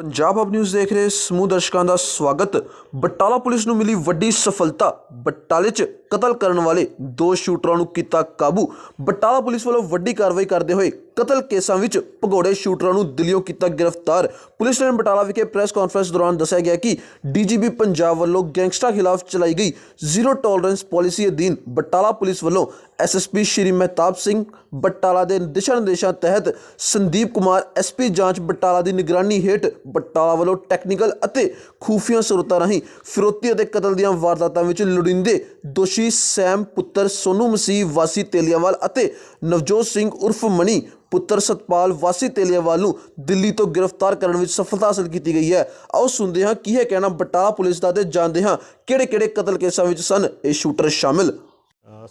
ਪੰਜਾਬ ਅਬ ਨਿਊਜ਼ ਦੇਖ ਰਹੇ ਸਮੂਹ ਦਰਸ਼ਕਾਂ ਦਾ ਸਵਾਗਤ। ਬਟਾਲਾ ਪੁਲਿਸ ਨੂੰ ਮਿਲੀ ਵੱਡੀ ਸਫਲਤਾ। ਬਟਾਲੇ 'ਚ ਕਤਲ ਕਰਨ ਵਾਲੇ ਦੋ ਸ਼ੂਟਰਾਂ ਨੂੰ ਕੀਤਾ ਕਾਬੂ। ਬਟਾਲਾ ਪੁਲਿਸ ਵੱਲੋਂ ਵੱਡੀ ਕਾਰਵਾਈ ਕਰਦੇ ਹੋਏ ਕਤਲ ਕੇਸਾਂ ਵਿੱਚ ਭਗੌੜੇ ਸ਼ੂਟਰਾਂ ਨੂੰ ਦਿੱਲੀੋਂ ਕੀਤਾ ਗ੍ਰਿਫਤਾਰ। ਪੁਲਿਸ ਨੇ ਬਟਾਲਾ ਵਿਖੇ ਪ੍ਰੈਸ ਕਾਨਫਰੰਸ ਦੌਰਾਨ ਦੱਸਿਆ ਗਿਆ ਕਿ ਡੀਜੀਪੀ ਪੰਜਾਬ ਵੱਲੋਂ ਗੈਂਗਸਟਰਾਂ ਖਿਲਾਫ ਚਲਾਈ ਗਈ ਜ਼ੀਰੋ ਟੋਲਰੈਂਸ ਪਾਲਿਸੀ ਅਧੀਨ ਬਟਾਲਾ ਪੁਲਿਸ ਵੱਲੋਂ ਐਸਐਸਪੀ ਸ਼੍ਰੀ ਮਹਿਤਾਬ ਸਿੰਘ ਬਟਾਲਾ ਦੇ ਦਿਸ਼ਾ ਨਿਰਦੇਸ਼ਾਂ ਤਹਿਤ ਸੰਦੀਪ ਕੁਮਾਰ ਐਸਪੀ ਜਾਂਚ ਬਟਾਲਾ ਦੀ ਨਿਗਰਾਨੀ ਹੇਠ ਬਟਾਲਾ ਵੱਲੋਂ ਟੈਕਨੀਕਲ ਅਤੇ ਖੂਫੀਆ ਸਰੋਤਾਂ ਰਾਹੀਂ ਫਿਰੋਤੀ ਅਤੇ ਕਤਲ ਦੀਆਂ ਵਾਰਦਾਤਾਂ ਵਿੱਚ ਲੋੜੀਂਦੇ ਦੋਸ਼ੀ ਸੈਮ ਪੁੱਤਰ ਸੋਨੂ ਮਸੀਹ, ਵਾਸੀ ਤੇਲੀਆਵਾਲ ਅਤੇ ਨਵਜੋਤ ਸਿੰਘ ਉਰਫ ਮਣੀ ਪੁੱਤਰ ਸਤਪਾਲ ਵਾਸੀ ਤੇਲੀਆਵਾਲ ਨੂੰ ਦਿੱਲੀ ਤੋਂ ਗ੍ਰਿਫਤਾਰ ਕਰਨ ਵਿੱਚ ਸਫਲਤਾ ਹਾਸਲ ਕੀਤੀ ਗਈ ਹੈ। ਆਓ ਸੁਣਦੇ ਹਾਂ ਕੀ ਹੈ ਕਹਿਣਾ ਬਟਾਲਾ ਪੁਲਿਸ ਦਾ ਤੇ ਜਾਣਦੇ ਹਾਂ ਕਿਹੜੇ-ਕਿਹੜੇ ਕਤਲ ਕੇਸਾਂ ਵਿੱਚ ਸਨ। ਇਹ ਸ਼ੂਟਰ ਸ਼ਾਮਿਲ।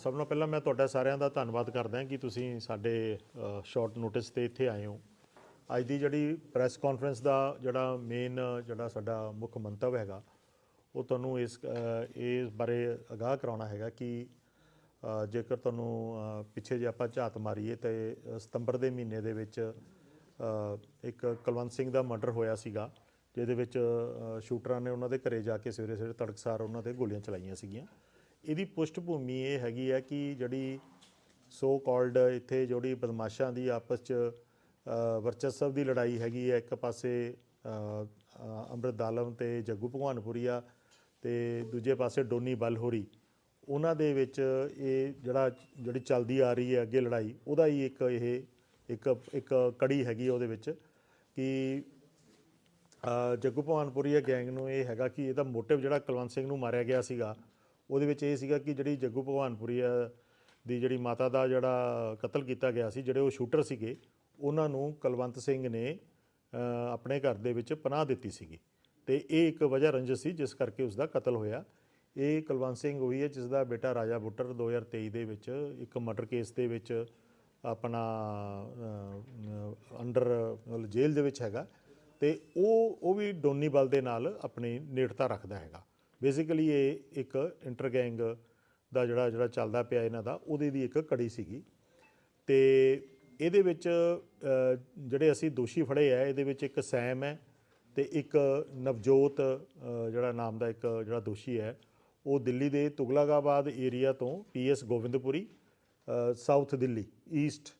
ਸਭ ਤੋਂ ਪਹਿਲਾਂ ਮੈਂ ਤੁਹਾਡਾ ਸਾਰਿਆਂ ਦਾ ਧੰਨਵਾਦ ਕਰਦਾ ਹਾਂ ਕਿ ਤੁਸੀਂ ਸਾਡੇ ਸ਼ਾਰਟ ਨੋਟਿਸ ਤੇ ਇੱਥੇ ਆਏ ਹੋ। ਅੱਜ ਦੀ ਜਿਹੜੀ ਪ੍ਰੈਸ ਕਾਨਫਰੰਸ ਦਾ ਜਿਹੜਾ ਮੇਨ ਜਿਹੜਾ ਸਾਡਾ ਮੁੱਖ ਮੰਤਵ ਹੈਗਾ ਉਹ ਤੁਹਾਨੂੰ ਇਸ ਅ, ਇਸ ਬਾਰੇ ਅਗਾਹ ਕਰਾਉਣਾ ਹੈਗਾ ਕਿ ਜੇਕਰ ਤੁਹਾਨੂੰ ਪਿੱਛੇ ਜੇ ਆਪਾਂ ਝਾਤ ਮਾਰੀਏ ਤੇ ਸਤੰਬਰ ਦੇ ਮਹੀਨੇ ਦੇ ਵਿੱਚ ਇੱਕ ਕੁਲਵੰਤ ਸਿੰਘ ਦਾ ਮਰਡਰ ਹੋਇਆ ਸੀਗਾ ਜਿਹਦੇ ਵਿੱਚ ਸ਼ੂਟਰਾਂ ਨੇ ਉਹਨਾਂ ਦੇ ਘਰੇ ਜਾ ਕੇ ਸਵੇਰੇ ਸਵੇਰੇ ਤੜਕਸਾਰ ਉਹਨਾਂ ਤੇ ਗੋਲੀਆਂ ਚਲਾਈਆਂ ਸੀਗੀਆਂ। ਇਹਦੀ ਪੁਸ਼ਟ ਭੂਮੀ ਇਹ ਹੈਗੀ ਹੈ ਕਿ ਜਿਹੜੀ ਸੋ ਕਾਲਡ ਇੱਥੇ ਜਿਹੜੀ ਬਦਮਾਸ਼ਾਂ ਦੀ ਆਪਸ ਚ ਵਰਚਸਵ ਦੀ ਲੜਾਈ ਹੈਗੀ ਹੈ ਇੱਕ ਪਾਸੇ ਅ, ਅੰਮ੍ਰਿਤ ਆਲਮ ਤੇ ਜੱਗੂ ਭਗਵਾਨਪੁਰੀਆ ਤੇ ਦੂਜੇ ਪਾਸੇ ਡੋਨੀ ਬਲਹੋਰੀ। ਉਹਨਾਂ ਦੇ ਵਿੱਚ ਇਹ ਜਿਹੜਾ, ਜਿਹੜੀ ਚੱਲਦੀ ਆ ਰਹੀ ਹੈ ਅੱਗੇ ਲੜਾਈ, ਉਹਦਾ ਹੀ ਇੱਕ ਇਹ, ਇੱਕ ਇੱਕ ਕੜੀ ਹੈਗੀ ਉਹਦੇ ਵਿੱਚ ਕਿ ਜੱਗੂ ਭਵਾਨਪੁਰੀਆ ਗੈਂਗ ਨੂੰ ਇਹ ਹੈਗਾ ਕਿ ਇਹਦਾ ਮੋਟਿਵ ਜਿਹੜਾ ਕੁਲਵੰਤ ਸਿੰਘ ਨੂੰ ਮਾਰਿਆ ਗਿਆ ਸੀਗਾ, ਉਹਦੇ ਵਿੱਚ ਇਹ ਸੀਗਾ ਕਿ ਜਿਹੜੀ ਜੱਗੂ ਭਵਾਨਪੁਰੀਆ ਦੀ ਜਿਹੜੀ ਮਾਤਾ ਦਾ ਜਿਹੜਾ ਕਤਲ ਕੀਤਾ ਗਿਆ ਸੀ, ਜਿਹੜੇ ਉਹ ਸ਼ੂਟਰ ਸੀਗੇ, ਉਹਨਾਂ ਨੂੰ ਕੁਲਵੰਤ ਸਿੰਘ ਨੇ ਆਪਣੇ ਘਰ ਦੇ ਵਿੱਚ ਪਨਾਹ ਦਿੱਤੀ ਸੀਗੀ। ਤੇ ਇਹ ਇੱਕ ਵਜ੍ਹਾ ਰੰਜਿਸ਼ ਸੀ, ਜਿਸ ਕਰਕੇ ਉਸ ਦਾ ਕਤਲ ਹੋਇਆ। ਇਹ ਕੁਲਵੰਤ ਸਿੰਘ ਉਹੀ ਹੈ ਜਿਸ ਦਾ ਬੇਟਾ ਰਾਜਾ ਬੁੱਟਰ 2023 ਦੇ ਵਿੱਚ ਇੱਕ ਮਰਡਰ ਕੇਸ ਦੇ ਵਿੱਚ ਆਪਣਾ ਅੰਡਰ ਜੇਲ੍ਹ ਦੇ ਵਿੱਚ ਹੈਗਾ ਤੇ ਉਹ ਉਹ ਵੀ ਡੋਨੀ ਬਲ ਦੇ ਨਾਲ ਆਪਣੀ ਨੇੜਤਾ ਰੱਖਦਾ ਹੈਗਾ। ਬੇਸਿਕਲੀ ਇਹ ਇੱਕ ਇੰਟਰ ਗੈਂਗ ਦਾ ਜਿਹੜਾ ਜਿਹੜਾ ਚੱਲਦਾ ਪਿਆ ਇਹਨਾਂ ਦਾ, ਉਹਦੇ ਦੀ ਇੱਕ ਕੜੀ ਸੀਗੀ। ਤੇ ਇਹਦੇ ਵਿੱਚ ਜਿਹੜੇ ਅਸੀਂ ਦੋਸ਼ੀ ਫੜੇ ਆ, ਇਹਦੇ ਵਿੱਚ ਇੱਕ ਸੈਮ ਹੈ ਤੇ ਇੱਕ ਨਵਜੋਤ ਜਿਹੜਾ ਨਾਮ ਦਾ ਇੱਕ ਜਿਹੜਾ ਦੋਸ਼ੀ ਹੈ ਉਹ ਦਿੱਲੀ ਦੇ ਤੁਗਲਕਾਬਾਦ ਏਰੀਆ ਤੋਂ PS Gobindpuri south Delhi, east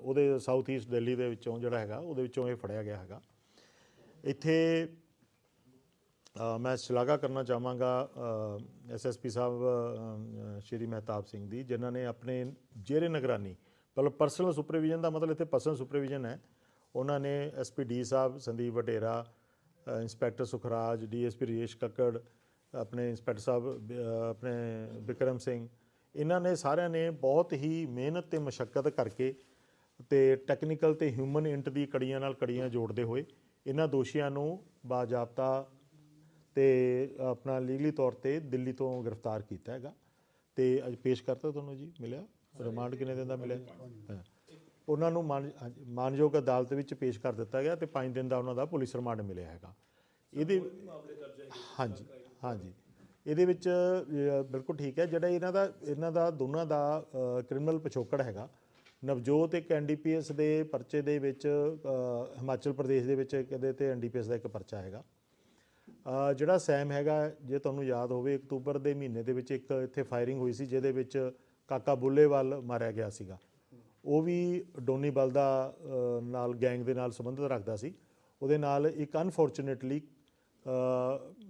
ਉਹਦੇ ਸਾਊਥ ਈਸਟ ਦਿੱਲੀ ਦੇ ਵਿੱਚੋਂ ਜਿਹੜਾ ਹੈਗਾ, ਉਹਦੇ ਵਿੱਚੋਂ ਇਹ ਫੜਿਆ ਗਿਆ ਹੈਗਾ। ਇੱਥੇ ਮੈਂ ਸ਼ਲਾਘਾ ਕਰਨਾ ਚਾਹਾਂਗਾ ਐਸਐਸਪੀ ਸਾਹਿਬ ਸ਼੍ਰੀ ਮਹਿਤਾਬ ਸਿੰਘ ਦੀ, ਜਿਨ੍ਹਾਂ ਨੇ ਆਪਣੇ ਜੇਰੇ ਨਿਗਰਾਨੀ, ਮਤਲਬ ਪਰਸਨਲ ਸੁਪਰਵੀਜ਼ਨ ਦਾ ਮਤਲਬ ਇੱਥੇ ਪਰਸਨਲ ਸੁਪਰਵੀਜ਼ਨ ਹੈ। ਉਹਨਾਂ ਨੇ ਐਸਪੀ ਡੀ ਸਾਹਿਬ, ਸੰਦੀਪ ਵਟੇਰਾ ਇੰਸਪੈਕਟਰ ਸੁਖਰਾਜ ਡੀਐਸਪੀ ਰਜੇਸ਼ ਕੱਕੜ ਆਪਣੇ ਇੰਸਪੈਕਟਰ ਸਾਹਿਬ ਆਪਣੇ ਵਿਕਰਮ ਸਿੰਘ ਇਹਨਾਂ ਨੇ ਸਾਰਿਆਂ ਨੇ ਬਹੁਤ ਹੀ ਮਿਹਨਤ ਤੇ ਮਸ਼ੱਕਤ ਕਰਕੇ ਤੇ ਟੈਕਨੀਕਲ ਤੇ ਹਿਊਮਨ ਇੰਟ ਦੀ ਕੜੀਆਂ ਨਾਲ ਕੜੀਆਂ ਜੋੜਦੇ ਹੋਏ ਇਹਨਾਂ ਦੋਸ਼ੀਆਂ ਨੂੰ ਬਾਜ਼ਾਬਤਾ ਤੇ ਆਪਣਾ ਲੀਗਲੀ ਤੌਰ ਤੇ ਦਿੱਲੀ ਤੋਂ ਗ੍ਰਿਫਤਾਰ ਕੀਤਾ ਹੈਗਾ। ਤੇ ਅੱਜ ਪੇਸ਼ ਕਰਤਾ ਤੁਹਾਨੂੰ ਜੀ ਮਿਲਿਆ? ਰਿਮਾਂਡ ਕਿੰਨੇ ਦਿਨ ਦਾ ਮਿਲਿਆ। ਉਹਨਾਂ ਨੂੰ ਮਾਨਯੋਗ ਅਦਾਲਤ ਵਿੱਚ ਪੇਸ਼ ਕਰ ਦਿੱਤਾ ਗਿਆ ਤੇ 5 ਦਿਨ ਦਾ ਉਹਨਾਂ ਦਾ ਪੁਲਿਸ ਰਿਮਾਂਡ ਮਿਲਿਆ ਹੈਗਾ। ਇਹਦੇ ਹਾਂਜੀ। ਹਾਂਜੀ। ਇਹਦੇ ਵਿੱਚ ਬਿਲਕੁਲ ਠੀਕ ਹੈ। ਜਿਹੜਾ ਇਹਨਾਂ ਦਾ ਇਹਨਾਂ ਦਾ, ਦੋਨਾਂ ਦਾ ਕ੍ਰਿਮੀਨਲ ਪਿਛੋਕੜ ਹੈਗਾ। ਨਵਜੋਤ ਇੱਕ ਐਨਡੀਪੀਐਸ ਦੇ ਪਰਚੇ ਦੇ ਵਿੱਚ ਹਿਮਾਚਲ ਪ੍ਰਦੇਸ਼ ਦੇ ਵਿੱਚ ਕਿਤੇ ਤੇ ਐਨਡੀਪੀਐਸ ਦਾ ਇੱਕ ਪਰਚਾ ਹੈਗਾ। ਜਿਹੜਾ ਸੈਮ ਹੈਗਾ, ਜੇ ਤੁਹਾਨੂੰ ਯਾਦ ਹੋਵੇ, ਅਕਤੂਬਰ ਦੇ ਮਹੀਨੇ ਦੇ ਵਿੱਚ ਇੱਕ ਇੱਥੇ ਫਾਇਰਿੰਗ ਹੋਈ ਸੀ, ਜਿਹਦੇ ਵਿੱਚ ਕਾਕਾ ਬੁੱਲੇਵਾਲ ਮਾਰਿਆ ਗਿਆ ਸੀਗਾ। ਉਹ ਵੀ ਡੋਨੀ ਬਲ ਦਾ ਨਾਲ, ਗੈਂਗ ਦੇ ਨਾਲ ਸੰਬੰਧਿਤ ਰੱਖਦਾ ਸੀ। ਉਹਦੇ ਨਾਲ ਇੱਕ ਅਨਫੋਰਚੂਨੇਟਲੀ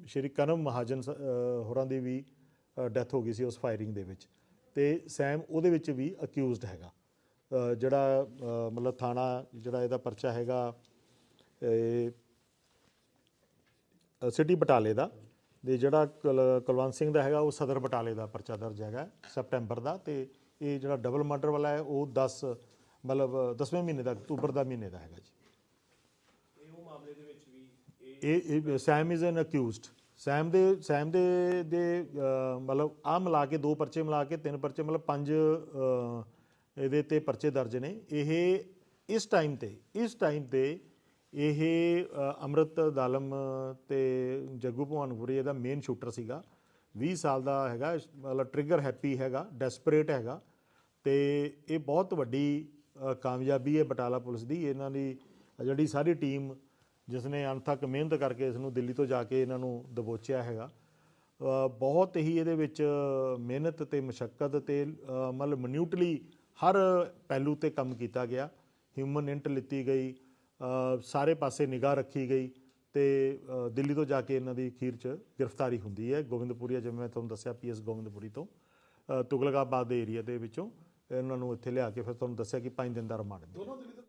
ਸ਼੍ਰੀ ਕਨਮ ਮਹਾਜਨ ਸ- ਹੋਰਾਂ ਦੀ ਵੀ ਡੈਥ ਹੋ ਗਈ ਸੀ ਉਸ ਫਾਇਰਿੰਗ ਦੇ ਵਿੱਚ। ਤੇ ਸੈਮ ਉਹਦੇ ਵਿੱਚ ਵੀ ਅਕਿਊਜ਼ਡ ਹੈਗਾ। ਜਿਹੜਾ ਮਤਲਬ ਥਾਣਾ ਜਿਹੜਾ ਇਹਦਾ ਪਰਚਾ ਹੈਗਾ, ਇਹ ਸਿਟੀ ਬਟਾਲੇ ਦਾ। ਤੇ ਜਿਹੜਾ ਕੁਲ- ਕੁਲਵੰਤ ਸਿੰਘ ਦਾ ਹੈਗਾ, ਉਹ ਸਦਰ ਬਟਾਲੇ ਦਾ ਪਰਚਾ ਦਰਜ ਹੈਗਾ, ਸਪਟੈਂਬਰ ਦਾ। ਤੇ ਇਹ ਜਿਹੜਾ ਡਬਲ ਮਰਡਰ ਵਾਲਾ ਹੈ, ਉਹ 10 ਮਤਲਬ 10ਵੇਂ ਮਹੀਨੇ ਦਾ, ਅਕਤੂਬਰ ਦਾ ਮਹੀਨੇ ਦਾ ਹੈਗਾ ਜੀ। ਇਹ ਇਹ ਸੈਮ ਇਜ਼ ਐਨ ਅਕਿਊਜ਼ਡ ਸੈਮ ਦੇ ਸੈਮ ਦੇ ਦੇ ਮਤਲਬ ਆ ਮਿਲਾ ਕੇ ਦੋ ਪਰਚੇ ਮਿਲਾ ਕੇ ਤਿੰਨ ਪਰਚੇ ਮਤਲਬ ਪੰਜ ਇਹਦੇ ਤੇ ਪਰਚੇ ਦਰਜ ਨੇ। ਇਹ ਇਸ ਟਾਈਮ ਤੇ ਇਸ ਟਾਈਮ ਤੇ ਇਹ ਅ, ਅੰਮ੍ਰਿਤ ਦਾਲਮ ਤੇ ਜੱਗੂ ਭਵਾਨਪੁਰੀ ਇਹਦਾ ਮੇਨ ਸ਼ੂਟਰ ਸੀਗਾ। 20 ਸਾਲ ਦਾ ਹੈਗਾ ਮਤਲਬ ਟ੍ਰਿਗਰ ਹੈਪੀ ਹੈਗਾ ਡੈਸਪਰੇਟ ਹੈਗਾ ਤੇ ਇਹ ਬਹੁਤ ਵੱਡੀ ਕਾਮਯਾਬੀ ਹੈ ਬਟਾਲਾ ਪੁਲਿਸ ਦੀ। ਇਹਨਾਂ ਦੀ ਜਿਹੜੀ ਸਾਰੀ ਟੀਮ ਜਿਸ ਨੇ ਅਣਥੱਕ ਮਿਹਨਤ ਕਰਕੇ ਇਸ ਨੂੰ ਦਿੱਲੀ ਤੋਂ ਜਾ ਕੇ ਇਹਨਾਂ ਨੂੰ ਦਬੋਚਿਆ ਹੈਗਾ। ਬਹੁਤ ਹੀ ਇਹਦੇ ਵਿੱਚ ਮਿਹਨਤ ਤੇ ਮੁਸ਼ਕਲ ਤੇ ਮਤਲਬ ਮਨਿਊਟਲੀ ਹਰ ਪਹਿਲੂ ਤੇ ਕੰਮ ਕੀਤਾ ਗਿਆ। ਹਿਊਮਨ ਇੰਟ ਲਿੱਤੀ ਗਈ ਸਾਰੇ ਪਾਸੇ ਨਿਗਾਹ ਰੱਖੀ ਗਈ ਤੇ ਦਿੱਲੀ ਤੋਂ ਜਾ ਕੇ ਇਹਨਾਂ ਦੀ ਖੀਰ ਚ ਗ੍ਰਿਫਤਾਰੀ ਹੁੰਦੀ ਹੈ। ਗੋਬਿੰਦਪੁਰੀਆ, ਜਿਵੇਂ ਮੈਂ ਤੁਹਾਨੂੰ ਦੱਸਿਆ ਪੀਐਸ ਗੋਬਿੰਦਪੁਰੀ ਤੋਂ। ਤੁਗਲਕਾਬਾਦ ਦੇ ਏਰੀਆ ਦੇ ਵਿੱਚੋਂ ਇਹਨਾਂ ਨੂੰ ਇੱਥੇ ਲਿਆ ਕੇ ਫਿਰ ਤੁਹਾਨੂੰ ਦੱਸਿਆ ਕਿ 5 ਦਿਨ ਦਾ ਰਿਮਾਂਡ